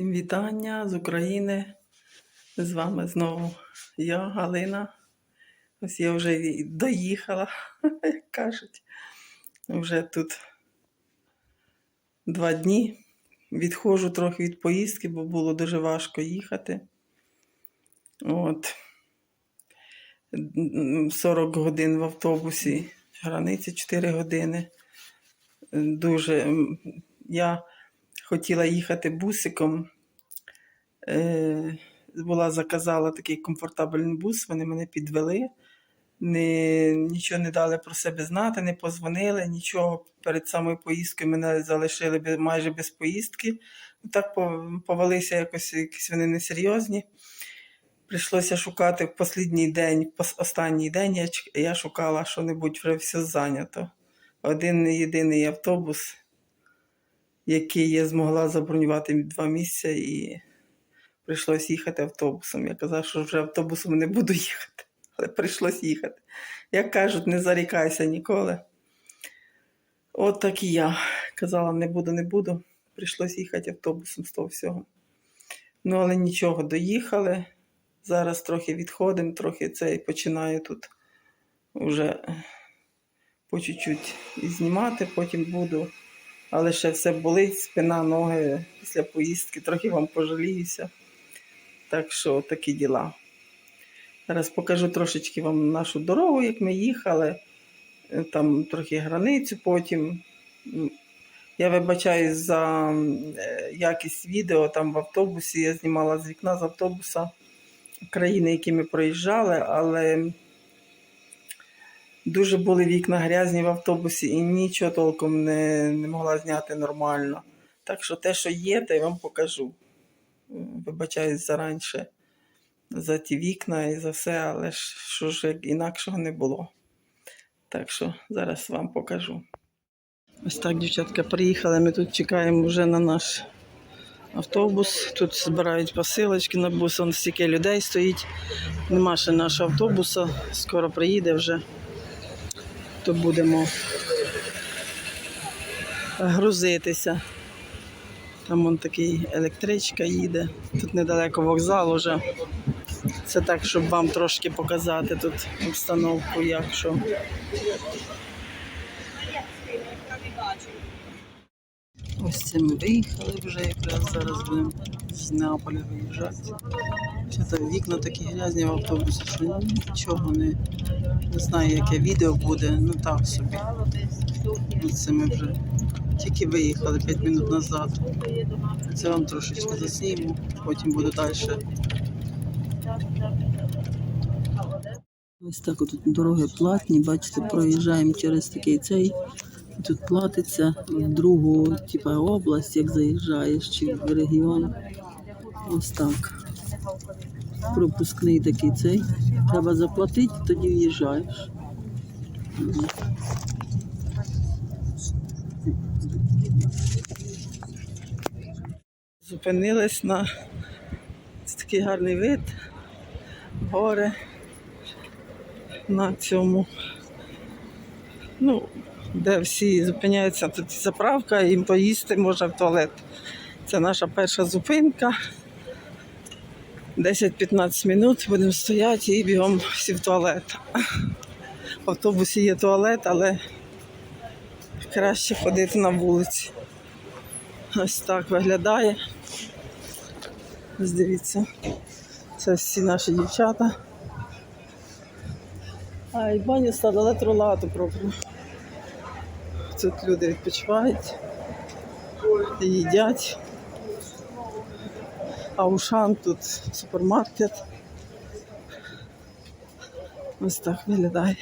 Всім вітання з України. З вами знову я, Галина. Ось я вже доїхала, як кажуть. Вже тут два дні. Відходжу трохи від поїздки, бо було дуже важко їхати. От. 40 годин в автобусі, границі 4 години. Дуже. Я хотіла їхати бусиком. Е, була заказала такий комфортабельний бус, вони мене підвели, не, нічого не дали про себе знати, не позвонили, нічого. Перед самою поїздкою мене залишили майже без поїздки. Так по- повелися якось, якісь вони несерйозні. Прийшлося шукати в останній день, останній день я, я шукала що-небудь, вже все зайнято. Один єдиний автобус, який я змогла забронювати два місця і прийшлось їхати автобусом. Я казала, що вже автобусом не буду їхати, але прийшлось їхати. Як кажуть, не зарікайся ніколи. От так і я казала, не буду, не буду. Прийшлось їхати автобусом з того всього. Ну, але нічого, доїхали. Зараз трохи відходимо, трохи це і починаю тут вже по чуть-чуть знімати, потім буду. Але ще все болить, спина, ноги після поїздки, трохи вам пожаліюся. Так що такі діла. Зараз покажу трошечки вам нашу дорогу, як ми їхали. Там трохи границю потім. Я вибачаюсь за е, якість відео там в автобусі. Я знімала з вікна з автобуса країни, які ми проїжджали, але дуже були вікна грязні в автобусі і нічого толком не, не могла зняти нормально. Так що те, що є, то я вам покажу. Вибачаюсь заранше за ті вікна і за все, але ж що ж інакшого не було. Так що зараз вам покажу. Ось так, дівчатка, приїхали. Ми тут чекаємо вже на наш автобус. Тут збирають посилочки на бус, Вон стільки людей стоїть. Нема ще нашого автобуса. Скоро приїде вже. То будемо грузитися. Там вон такий електричка їде. Тут недалеко вокзал уже. Це так, щоб вам трошки показати тут обстановку, як що. Ось це ми виїхали вже, якраз зараз будемо з Неаполя виїжджати. Що там вікна такі грязні в автобусі, що нічого не, не знаю, яке відео буде, ну так собі. Це ми вже тільки виїхали 5 минут назад. Це вам трошечки засніму, потім буду далі. Ось так от дороги платні, бачите, проїжджаємо через такий цей. Тут платиться в другу типа, область, як заїжджаєш, чи в регіон. Ось так. Пропускний такий цей. Треба заплатити, тоді в'їжджаєш. Зупинились на Це такий гарний вид, гори на цьому. Ну, де всі зупиняються, тут заправка, їм поїсти можна в туалет. Це наша перша зупинка. 10-15 минут будемо стояти і бігом всі в туалет. В автобусі є туалет, але краще ходити на вулиці. Ось так виглядає. Ось дивіться. Це всі наші дівчата. А, і баню стала електролату пропру. Тут люди відпочивають, їдять. А Аушан тут супермаркет. Ось так виглядає.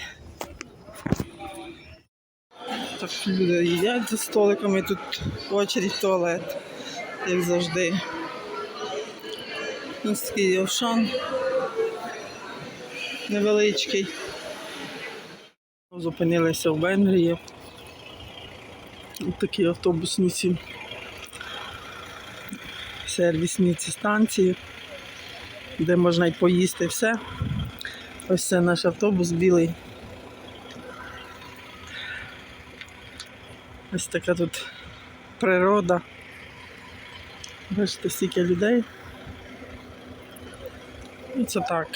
Так люди їдять за столиками, тут очередь туалет, як завжди. Ось такий Аушан невеличкий. Зупинилися в Венгрії. Такі автобусні ці сервісні ці станції, де можна й поїсти все. Ось це наш автобус білий. Ось така тут природа. Бачите, стільки людей. І це так.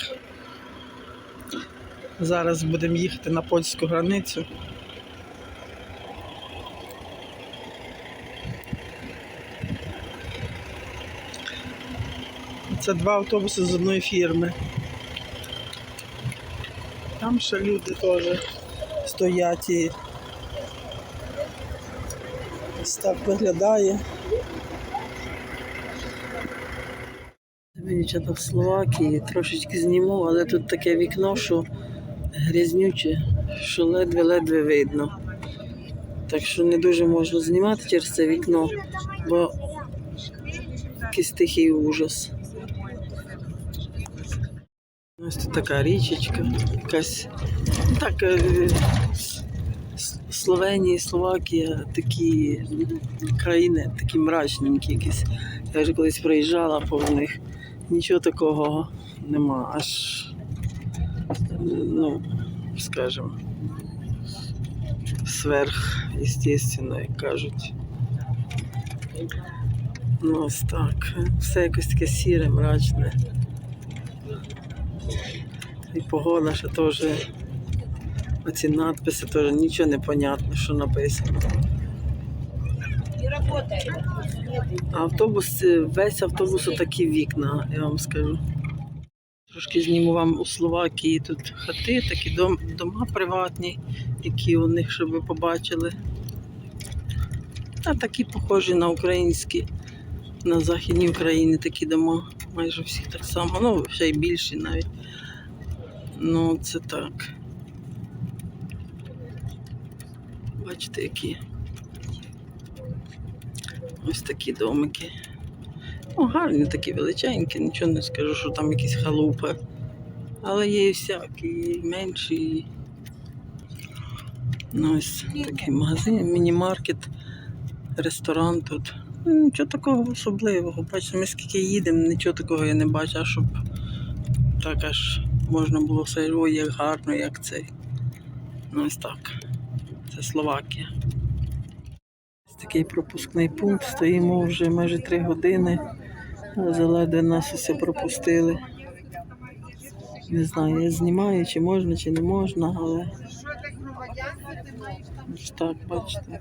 Зараз будемо їхати на польську границю. Це два автобуси з одної фірми. Там ще люди теж стоять і так виглядає. Дівчата в Словакії трошечки зніму, але тут таке вікно, що грязнюче, що ледве-ледве видно. Так що не дуже можна знімати через це вікно, бо якийсь тихий ужас. Ось тут така річечка, якась ну, так. е, Словенія, Словакія, такі країни, такі мрачненькі якісь. Я вже колись проїжджала по них. Нічого такого нема. Аж, ну, скажімо, сверх, естественно, як кажуть. Ну, ось так. Все якось таке сіре, мрачне. І погода ще теж. Оці надписи теж нічого не понятно, що написано. Автобус, е, весь автобус такі вікна, я вам скажу. Трошки зніму вам у Словакії тут хати, такі дом, дома приватні, які у них, щоб ви побачили. А такі похожі на українські, на Західній Україні такі дома. Майже всі так само, ну ще й більші навіть. Ну, це так. Бачите, які. Ось такі домики. Ну, гарні такі величенькі, нічого не скажу, що там якісь халупи. Але є і всякі, і менші. і- Ну, ось такий магазин, міні-маркет, ресторан тут. Ну, Нічого такого особливого. Бачите, ми скільки їдемо, нічого такого я не бачу, а щоб так аж можна було все, ой, як гарно, як цей. Ну, ось так. Це Словакія. Ось такий пропускний пункт. Стоїмо вже майже три години. Але заледве нас усе пропустили. Не знаю, я знімаю, чи можна, чи не можна, але ось так, бачите.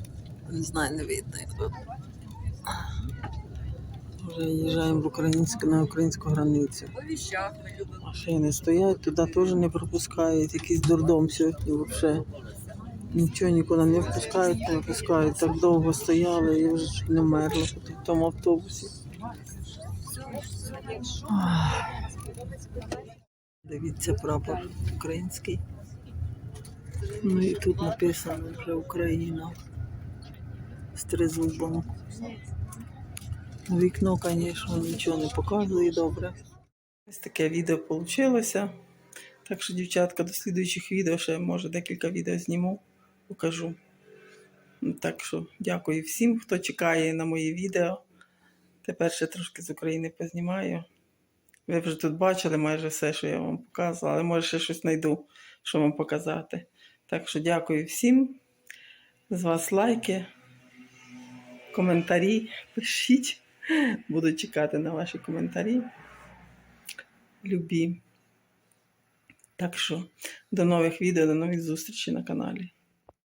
Не знаю, не видно тут. Вже їжджаємо в українську, на українську границю. Машини стоять, туди теж не пропускають. Якийсь дурдом сьогодні взагалі. Нічого нікуди не впускають, не випускають. Так довго стояли і вже чуть не вмерли в тому автобусі. Ах. Дивіться прапор український. Ну і тут написано вже Україна з тризубом. Вікно, звісно, нічого не показує добре. Ось таке відео вийшло. Так що, дівчатка, до слідуючих відео ще може декілька відео зніму, покажу. Так що дякую всім, хто чекає на мої відео. Тепер ще трошки з України познімаю. Ви вже тут бачили майже все, що я вам показувала, але може ще щось знайду, що вам показати. Так що дякую всім. З вас лайки, коментарі пишіть. Буду чекати на ваші коментарі. Любі. Так що до нових відео, до нових зустрічей на каналі.